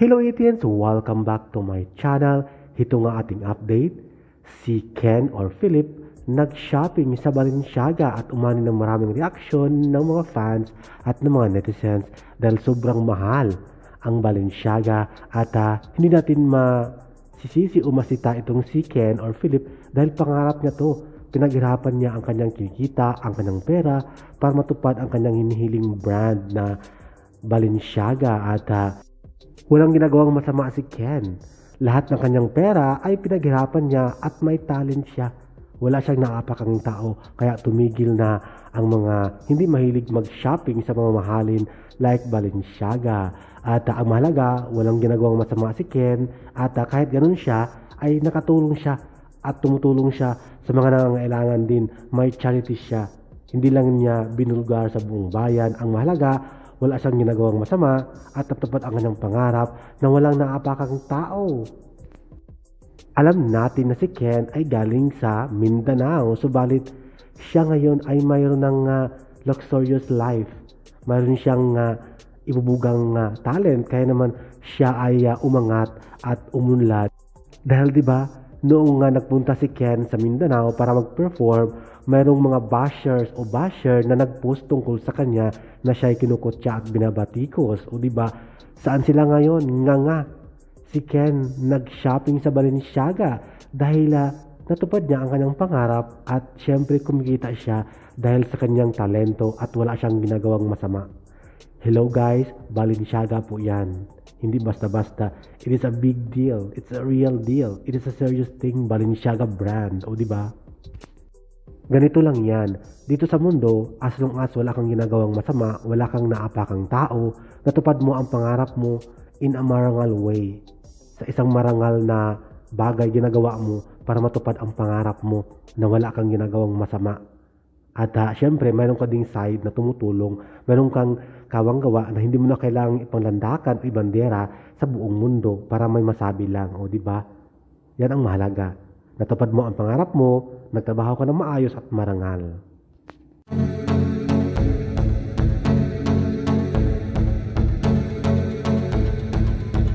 Hello Etiens! Welcome back to my channel. Ito nga ating update. Si Ken or Philip nag-shopping sa Balenciaga at umani ng maraming reaksyon ng mga fans at ng mga netizens dahil sobrang mahal ang Balenciaga at uh, hindi natin masisisi o masita itong si Ken or Philip dahil pangarap niya to. Pinaghirapan niya ang kanyang kinikita, ang kanyang pera para matupad ang kanyang hinihiling brand na Balenciaga at uh, walang ginagawang masama si Ken. Lahat ng kanyang pera ay pinaghirapan niya at may talent siya. Wala siyang naapakang tao kaya tumigil na ang mga hindi mahilig mag-shopping sa mga mahalin like Balenciaga. At uh, ang mahalaga, walang ginagawang masama si Ken at uh, kahit ganun siya ay nakatulong siya at tumutulong siya sa mga nangangailangan din. May charity siya. Hindi lang niya binulgar sa buong bayan. Ang mahalaga, wala siyang ginagawang masama at natupad ang kanyang pangarap na walang naapakang tao. Alam natin na si Ken ay galing sa Mindanao, subalit siya ngayon ay mayroon ng uh, luxurious life. Mayroon siyang uh, ibubugang uh, talent, kaya naman siya ay uh, umangat at umunlad. Dahil 'di ba, noong uh, nagpunta si Ken sa Mindanao para mag-perform, mayroong mga bashers o basher na nagpost tungkol sa kanya na siya ay kinukutya at binabatikos. O di ba saan sila ngayon? Nga nga, si Ken nag-shopping sa Balenciaga dahil uh, natupad niya ang kanyang pangarap at syempre kumikita siya dahil sa kanyang talento at wala siyang ginagawang masama. Hello guys, Balenciaga po yan. Hindi basta-basta. It is a big deal. It's a real deal. It is a serious thing, Balenciaga brand. O di ba? Ganito lang yan. Dito sa mundo, as long as wala kang ginagawang masama, wala kang naapakang tao, natupad mo ang pangarap mo in a marangal way. Sa isang marangal na bagay ginagawa mo para matupad ang pangarap mo na wala kang ginagawang masama. At uh, syempre, mayroon ka ding side na tumutulong. Mayroon kang kawang gawa na hindi mo na kailangang ipanglandakan o ibandera sa buong mundo para may masabi lang. O, di ba? Yan ang mahalaga. Natupad mo ang pangarap mo, nagtrabaho ka ng maayos at marangal.